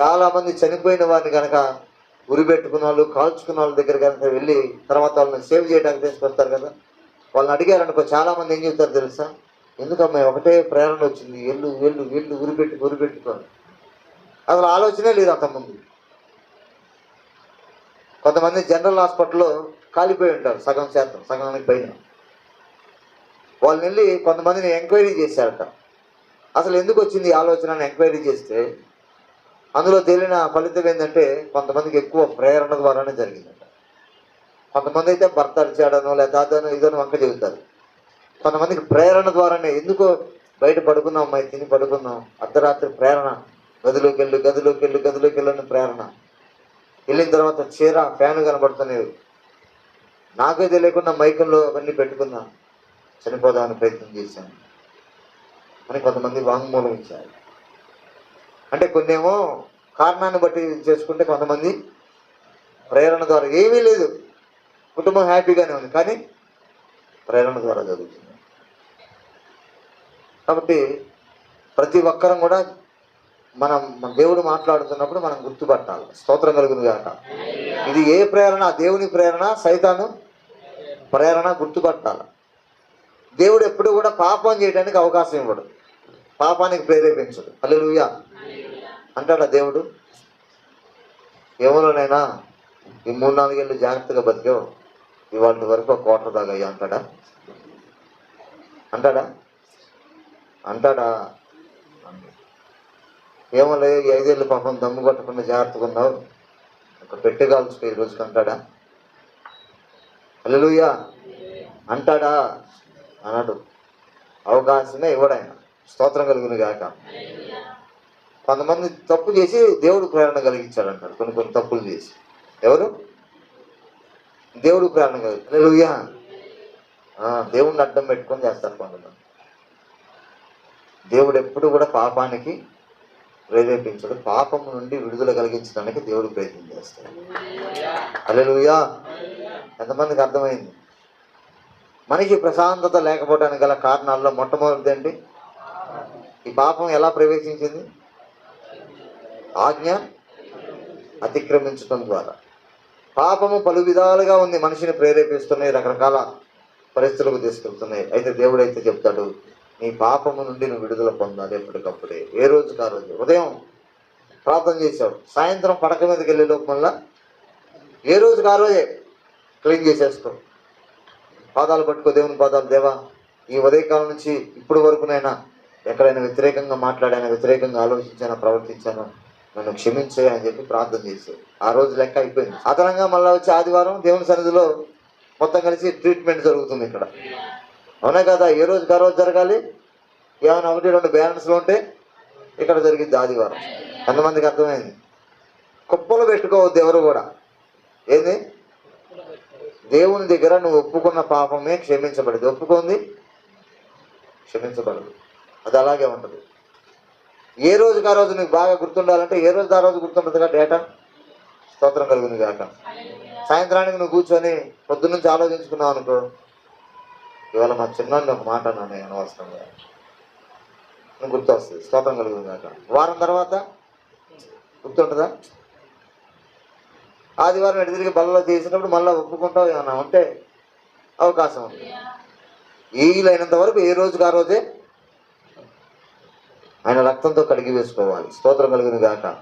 చాలామంది చనిపోయిన వారిని కనుక ఉరి పెట్టుకున్న వాళ్ళు కాల్చుకున్న వాళ్ళ దగ్గర కనుక వెళ్ళి తర్వాత వాళ్ళని సేవ్ చేయడానికి తీసుకొస్తారు కదా. వాళ్ళని అడిగారు చాలామంది ఏం చెప్తారు తెలుసా? ఎందుకమ్మా ఒకటే ప్రేరణ వచ్చింది. వెళ్ళు వెళ్ళు వెళ్ళు ఉరి పెట్టుకు ఉరి పెట్టుకోవాలి అసలు ఆలోచనే లేదు అంతకుముందు. కొంతమంది జనరల్ హాస్పిటల్లో కాలిపోయి ఉంటారు సగం శాతం సగానికి పైన. వాళ్ళని వెళ్ళి కొంతమందిని ఎంక్వైరీ చేశారట. అసలు ఎందుకు వచ్చింది ఈ ఆలోచన ఎంక్వైరీ చేస్తే అందులో తేలిన ఫలితం ఏంటంటే కొంతమందికి ఎక్కువ ప్రేరణ ద్వారానే జరిగిందంట. కొంతమంది అయితే భర్త అరిచాడనో లేదా అదనో ఇదనో వంక చెబుతారు. కొంతమందికి ప్రేరణ ద్వారానే ఎందుకో బయట పడుకుందాం అమ్మాయి తిని పడుకుందాం అర్ధరాత్రి ప్రేరణ గదిలోకి వెళ్ళు గదిలోకి వెళ్ళు గదిలోకి వెళ్ళని ప్రేరణ. వెళ్ళిన తర్వాత చీర ఫ్యాన్ కనబడుతున్నాయి నాకే తెలియకుండా మైకంలో అవన్నీ పెట్టుకున్నా చనిపోదామని ప్రయత్నం చేశాను. అని కొంతమంది వాంగ్మూలం ఇచ్చారు. అంటే కొన్నేమో కారణాన్ని బట్టి చేసుకుంటే కొంతమంది ప్రేరణ ద్వారా ఏమీ లేదు. కుటుంబం హ్యాపీగానే ఉంది కానీ ప్రేరణ ద్వారా జరుగుతుంది. కాబట్టి ప్రతి ఒక్కరం కూడా మనం మన దేవుడు మాట్లాడుతున్నప్పుడు మనం గుర్తుపట్టాలి. స్తోత్రం కలుగును గాక. ఇది ఏ ప్రేరణ? దేవుని ప్రేరణ సైతాను ప్రేరణ గుర్తుపట్టాలి. దేవుడు ఎప్పుడు కూడా పాపం చేయడానికి అవకాశం ఇవ్వడు. పాపానికి ప్రేరేపించడు. హల్లెలూయా. అంటాడా దేవుడు? ఏమోనైనా ఈ మూడు నాలుగేళ్ళు జాగ్రత్తగా బతికావు ఇవాళ వరకు ఒక కోట అంటాడా? అంటాడా? అంటాడా? ఏమో లేదు ఐదేళ్ళు పాపం దమ్ము కొట్టకుండా జాగ్రత్తగా ఉన్నావు. ఒక పెట్టె కాల్చుకో ఈ రోజుకి అంటాడా? హల్లెలూయా. అంటాడా? అన్నాడు. అవకాశమే ఇవ్వడాయన స్తోత్రం కలుగును గాక. కొంతమంది తప్పు చేసి దేవుడు ప్రేరణ కలిగించాడు అంటాడు కొన్ని కొన్ని తప్పులు చేసి. ఎవరు? దేవుడు ప్రేరణ కలిగి దేవుడిని అడ్డం పెట్టుకొని చేస్తారు కొంతమంది. దేవుడు ఎప్పుడు కూడా పాపానికి ప్రేరేపించడు. పాపం నుండి విడుదల కలిగించడానికి దేవుడు ప్రయత్నం చేస్తాడు. అలెలుయా ఎంతమందికి అర్థమైంది? మనకి ప్రశాంతత లేకపోవడానికి గల కారణాల్లో మొట్టమొదటిది ఏంటి? ఈ పాపం ఎలా ప్రవేశించింది? ఆజ్ఞ అతిక్రమించటం ద్వారా. పాపము పలు విధాలుగా ఉంది. మనిషిని ప్రేరేపిస్తున్నాయి. రకరకాల పరిస్థితులకు తీసుకెళ్తున్నాయి. అయితే దేవుడు అయితే చెప్తాడు నీ పాపము నుండి నువ్వు విడుదల పొందాలి ఎప్పటికప్పుడే. ఏ రోజుకి ఆ రోజు ఉదయం ప్రార్థన చేశాడు. సాయంత్రం పడక మీదకి వెళ్ళే లోపు ఏ రోజుకి ఆ రోజే క్లీన్ చేసేస్తాం పాదాలు పట్టుకో. దేవుని పాదాలు దేవా ఈ ఉదయకాలం నుంచి ఇప్పుడు వరకునైనా ఎక్కడైనా వ్యతిరేకంగా మాట్లాడాను వ్యతిరేకంగా ఆలోచించాను ప్రవర్తించాను? నన్ను క్షమించే అని చెప్పి ప్రార్థన చేసి ఆ రోజు లెక్క అయిపోయింది. అదనంగా మళ్ళీ వచ్చి ఆదివారం దేవుని సన్నిధిలో మొత్తం కలిసి ట్రీట్మెంట్ జరుగుతుంది ఇక్కడ. అవునా కదా? ఏ రోజుకి ఆ రోజు జరగాలి? ఏమైనా ఒకటి రెండు బ్యాలెన్స్లు ఉంటే ఇక్కడ జరిగింది ఆదివారం. ఎంతమందికి అర్థమైంది? కుప్పలు పెట్టుకోవద్దు ఎవరు కూడా. ఏంది? దేవుని దగ్గర నువ్వు ఒప్పుకున్న పాపమే క్షమించబడదు. ఒప్పుకుంది? క్షమించబడదు. అది అలాగే ఉంటుంది. ఏ రోజుకి ఆ రోజు నీకు బాగా గుర్తుండాలంటే ఏ రోజు ఆ రోజు గుర్తుంటుందిగా డేటా స్తోత్రం కలుగుతుంది కాక సాయంత్రానికి నువ్వు కూర్చొని పొద్దున్నుంచి ఆలోచించుకున్నావు అనుకో ఇవాళ మా చిన్నాన్ని ఒక మాట అన్నాను అనవసరంగా. నువ్వు గుర్తు వస్తుంది స్తోత్రం కలుగుతుంది కాక వారం తర్వాత గుర్తుంటుందా? ఆదివారం ఎటు తిరిగి బలలో చేసినప్పుడు మళ్ళీ ఒప్పుకుంటావు ఏమన్నా ఉంటే అవకాశం ఉంది. వీలైనంత వరకు ఏ రోజుకి ఆ రోజే ఆయన రక్తంతో కడిగి వేసుకోవాలి. స్తోత్రం కలిగింది గాక.